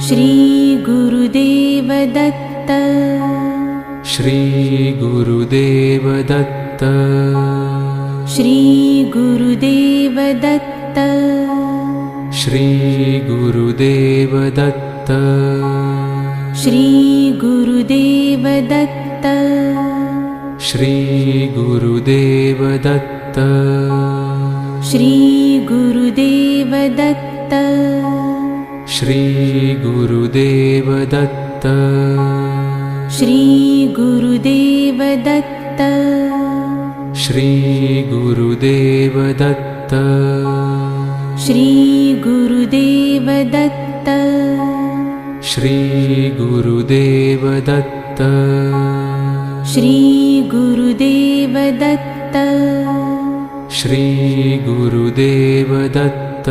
श्रीगुरुदेवदत्त। श्रीगुरुदेवदत्त। श्रीगुरुदेवदत्त। श्रीगुरुदेवदत्त। श्रीगुरुदेवदत्त। श्रीगुरुदेवदत्त। श्रीगुरुदेवदत्त श्रीगुरुदेवदत्त। श्रीगुरुदेवदत्त। श्रीगुरुदेवदत्त। श्रीगुरुदेवदत्त। श्रीगुरुदेवदत्त। श्रीगुरुदेवदत्त। श्रीगुरुदेवदत्त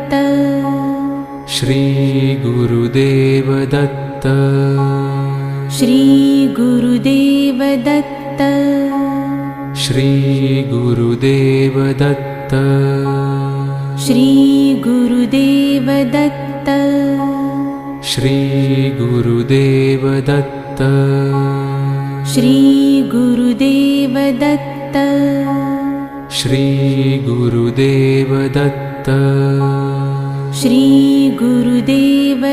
श्रीगुरुदेवदत्त। श्रीगुरुदेवदत्त। श्रीगुरुदेवदत्त। श्रीगुरुदेवदत्त। श्रीगुरुदेवदत्त। श्रीगुरुदेवदत्त। श्रीगुरुदेवदत्त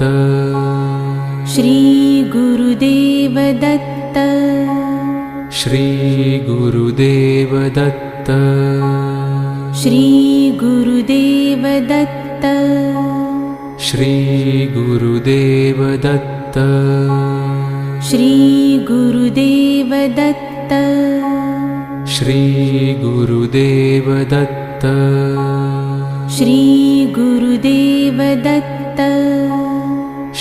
दत्त। श्रीगुरुदेव दत्त श्रीगुरुदेव दत्त श्रीगुरुदेव दत्त श्रीगुरुदेव दत्त श्रीगुरुदेव दत्त श्रीगुरुदेव दत्त श्रीगुरुदेव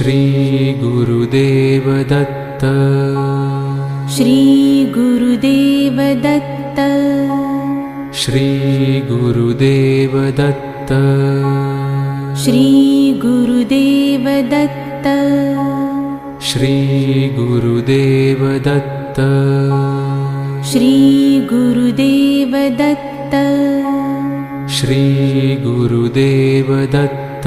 श्रीगुरुदेवदत्त। श्रीगुरुदेवदत्त। श्रीगुरुदेवदत्त। श्रीगुरुदेवदत्त। श्रीगुरुदेवदत्त। श्रीगुरुदेवदत्त। श्रीगुरुदेवदत्त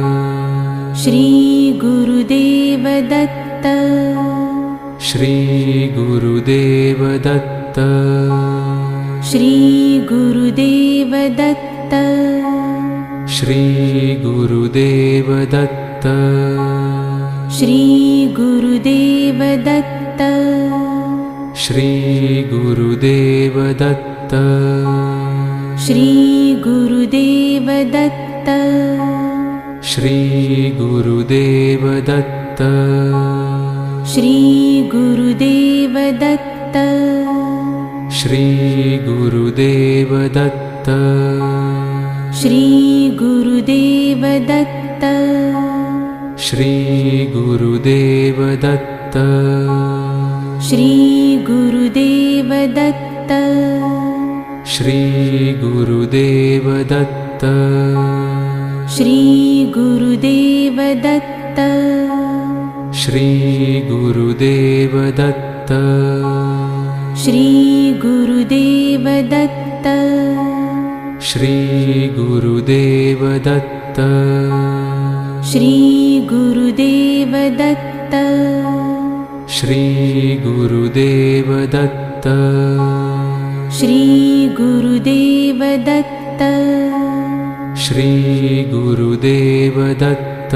Datta Shri Gurudev Datta Shri Gurudev Datta Shri Gurudev Datta श्रीगुरुदेवदत्त। श्रीगुरुदेवदत्त। Shri Gurudev Datta श्रीगुरुदेव दत्त दत्त। श्रीगुरुदेव दत्त श्रीगुरुदेव दत्त श्रीगुरुदेव दत्त श्रीगुरुदेव दत्त श्रीगुरुदेव दत्त श्रीगुरुदेव दत्त श्रीगुरुदेव दत्त श्रीगुरुदेवदत्त। श्रीगुरुदेवदत्त। श्रीगुरुदेवदत्त। श्रीगुरुदेवदत्त। श्रीगुरुदेवदत्त। श्रीगुरुदेवदत्त। श्रीगुरुदेवदत्त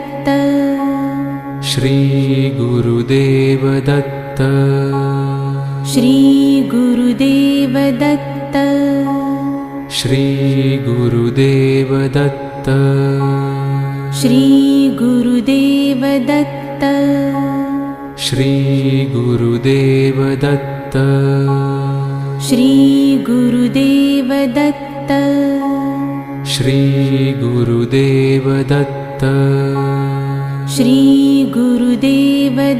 श्रीगुरुदेवदत्त श्रीगुरुदेवदत्त। श्रीगुरुदेवदत्त। श्रीगुरुदेवदत्त। श्रीगुरुदेवदत्त। श्रीगुरुदेवदत्त। श्रीगुरुदेवदत्त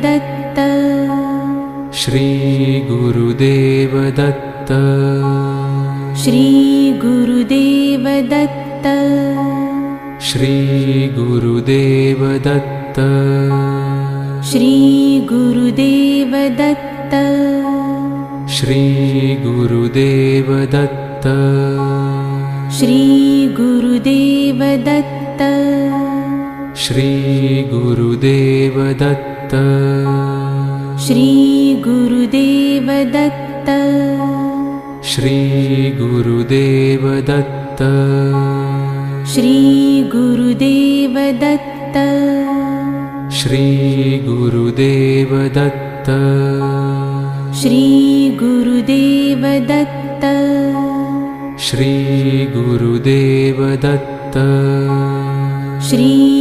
दत्त। श्रीगुरुदेव दत्त श्रीगुरुदेव दत्त श्रीगुरुदेव दत्त श्रीगुरुदेव दत्त श्रीगुरुदेव दत्त श्रीगुरुदेव दत्त श्रीगुरुदेव दत्त दत्त श्रीगुरुदेव दत्त श्रीगुरुदेव दत्त श्रीगुरुदेव दत्त श्रीगुरुदेव दत्त श्रीगुरुदेव दत्त श्रीगुरुदेव Datta Shri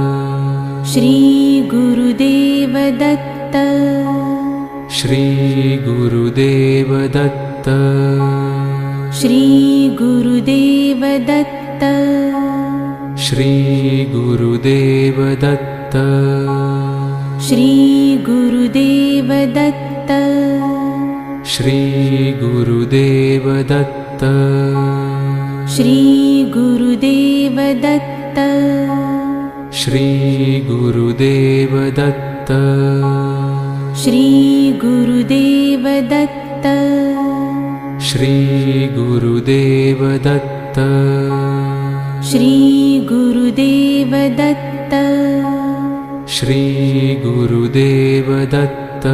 श्रीगुरुदेवदत्त। श्रीगुरुदेवदत्त। श्रीगुरुदेवदत्त। श्रीगुरुदेवदत्त। श्रीगुरुदेवदत्त। श्रीगुरुदेवदत्त Gurudev Datta Shri Gurudev Datta Shri Gurudev Datta Shri Gurudev Datta Shri Gurudev Datta